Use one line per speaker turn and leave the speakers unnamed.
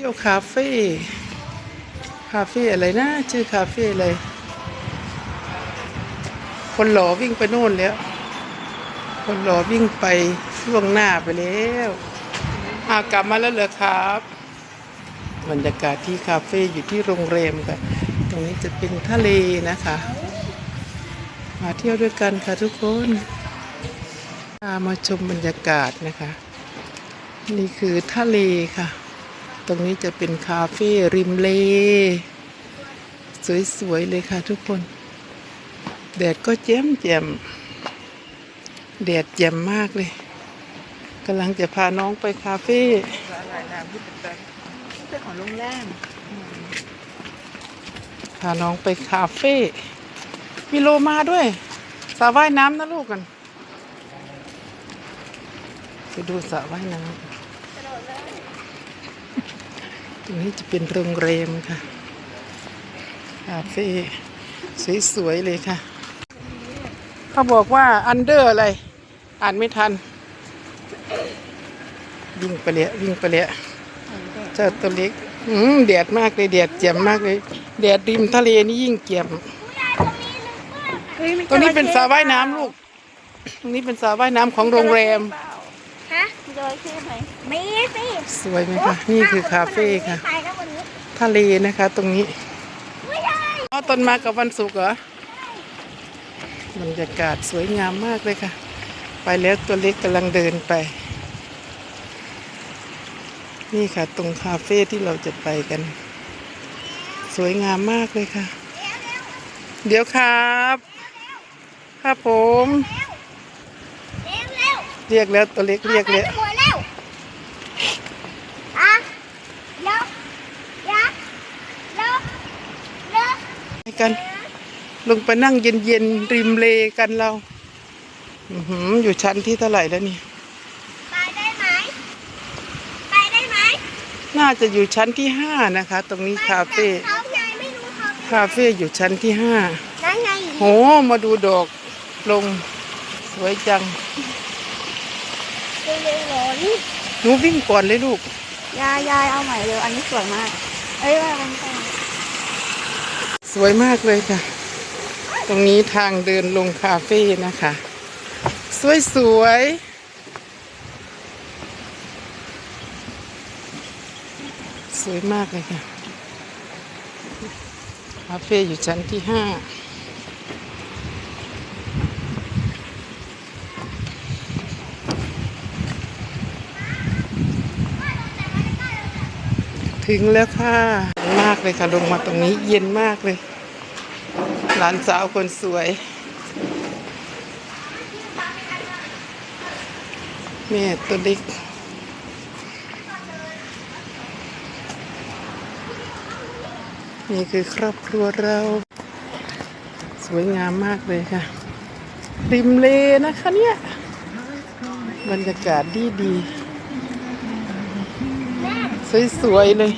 เที่ยวคาเฟ่ คาเฟ่อะไรนะ ชื่อคาเฟ่อะไร คนหล่อวิ่งไปโน่นแล้ว คนหล่อวิ่งไปล่วงหน้าไปแล้วอากลับมาแล้วเหรอครับ บรรยากาศที่คาเฟ่อยู่ที่โรงแรมค่ะ ตรงนี้จะเป็นทะเลนะคะ มาเที่ยวด้วยกันค่ะทุกคนามาชมบรรยากาศนะคะ นี่คือทะเลค่ะ ตรงนี้จะเป็นคาเฟ่ริมเลสวยๆเลยค่ะทุกคน แดดก็แจ่มแจ่มแดดแจ่มมากเลยกำลังจะพาน้องไปคาเฟ่
อะไรนะที่เป็นแบบเป็นของโรงแรม
พาน้องไปคาเฟ่มีโลมาด้วยสระว่ายน้ำนะลูกกัน ไปดูสระว่ายน้ำ ตรงนี้จะเป็นโรงแรมค่ะคาเฟ่สวยๆเลยค่ะ เขาบอกว่าอันเดอร์อะไร อ่านไม่ทัน วิ่งไปเลยวิ่งไปเลยเจ้าตัวเล็กอืมแดดมากเลยแดดเจียมมากเลยแดดริมทะเลนี่ยิ่งเจียมตรงนี้เป็นสระว่ายน้ำลูก ตรงนี้เป็นสระว่ายน้ำของโรงแรม
ฮะ จระเข้ไหมมีสิ
สวยไหมคะนี่คือคาเฟ่ค่ะ
ไปแล้ววันนี้
ทะเลนะคะ ตรงนี้
ไม่ได้
อ๋อตอนมากับวันศุกร์เหรอบรรยากาศสวยงามมากเลยค่ะ ไปแล้วตัวเล็กกำลังเดินไป นี่ค่ะ ตรงคาเฟ่ที่เราจะไปกัน สวยงามมากเลยค่ะ เดี๋ยวครับครับผม
เร็วเร็ว
เรียกแล้วตัวเล็กเรียกแล้ว
ไปหมดแล้วอะยกยักยกยก
ไป กัน ลงไปนั่งเย็นๆริมเลกันเราอือหืออยู่ชั้นที่เท่าไหร่แล้วนี่
ไปได้ไหมไปได้ไหม
น่าจะอยู่ชั้นที่ห้านะคะ ตรงนี้คาเฟ่
เขาใหญ่ไม่รู้เขา
คาเฟ่อยู่ชั้นที่ห้า
นั่นไง
โหมาดูดอกลงสวยจัง
เร็วๆหรอนี่
หนูวิ่งก่อนเลยลูก
ยายยายเอาใหม่เร็ว อันนี้สวยมาก เอ้ยว่ามันเป็น
สวยมากเลยค่ะ ตรงนี้ทางเดินลงคาเฟ่นะคะ สวยสวยๆสวยมากเลยค่ะ คาเฟ่อยู่ชั้นที่ห้า ถึงแล้วค่ะ มากเลยค่ะลงมาตรงนี้เย็นมากเลย หลานสาวคนสวย แม่ตัวเล็กนี่คือครอบครัวเรา สวยงามมากเลยค่ะ ริมเลนะคะเนี่ย บรรยากาศดีดี สวยๆเลย